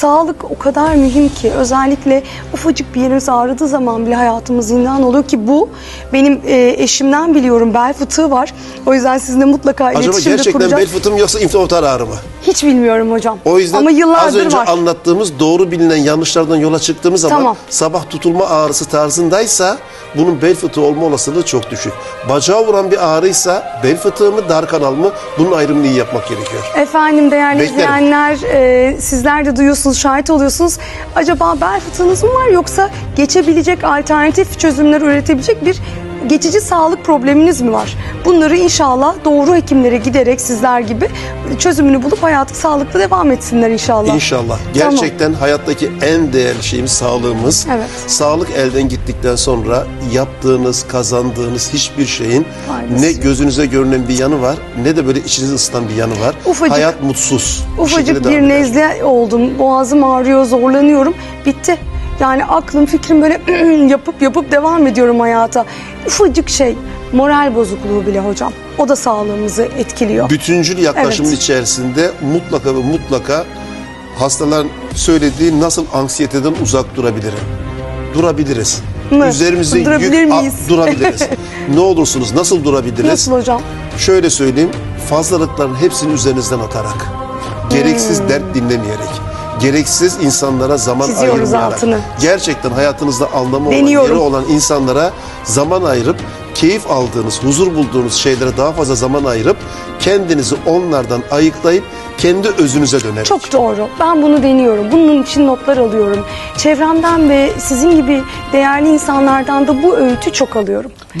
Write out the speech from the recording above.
Sağlık o kadar mühim ki özellikle ufacık bir yerimiz ağrıdığı zaman bile hayatımız zindan oluyor ki bu benim e, eşimden biliyorum bel fıtığı var. O yüzden sizinle mutlaka Acaba iletişimde gerçekten kuracağız. bel fıtığı mı yoksa infiltrar ağrı mı? Hiç bilmiyorum hocam. O yüzden Ama az yıllardır önce var. anlattığımız doğru bilinen yanlışlardan yola çıktığımız zaman Tamam. sabah tutulma ağrısı tarzındaysa bunun bel fıtığı olma olasılığı çok düşük. Bacağı vuran bir ağrıysa bel fıtığı mı dar kanal mı bunun ayrımını iyi yapmak gerekiyor. Efendim değerli Beklerim. izleyenler e, sizler de duyuyorsunuz, şahit oluyorsunuz. Acaba bel fıtığınız mı var yoksa geçebilecek alternatif çözümler üretebilecek bir geçici sağlık probleminiz mi var? Bunları inşallah doğru hekimlere giderek sizler gibi çözümünü bulup hayatı sağlıklı devam etsinler inşallah. İnşallah. Tamam. Gerçekten hayattaki en değerli şeyimiz sağlığımız. Evet. Sağlık elden gittikten sonra yaptığınız, kazandığınız hiçbir şeyin Faydası ne gözünüze görünen bir yanı var ne de böyle içinizi ısıtan bir yanı var. Ufacık- Hayat mutsuz. Ufacık bir eder. nezle oldum. Boğazım ağrıyor, zorlanıyorum. Bitti. Yani aklım, fikrim böyle yapıp yapıp devam ediyorum hayata. Ufacık şey, moral bozukluğu bile hocam. O da sağlığımızı etkiliyor. bütüncül yaklaşımın Evet. içerisinde mutlaka ve mutlaka hastaların söylediği nasıl anksiyeteden uzak durabilirim? Durabiliriz. Mı? Üzerimize Durabilir yük miyiz? at- durabiliriz. ne olursunuz nasıl durabiliriz? Nasıl hocam? Şöyle söyleyeyim, fazlalıkların hepsini üzerinizden atarak, gereksiz dert dinlemeyerek, gereksiz insanlara zaman. Çiziyoruz ayırmayarak, altını. gerçekten hayatınızda anlamı olan, yeri olan insanlara zaman ayırıp, keyif aldığınız, huzur bulduğunuz şeylere daha fazla zaman ayırıp, kendinizi onlardan ayıklayıp, kendi özünüze dönerek. Çok doğru. Ben bunu deniyorum. Bunun için notlar alıyorum. Çevremden ve sizin gibi değerli insanlardan da bu öğütü çok alıyorum. Bu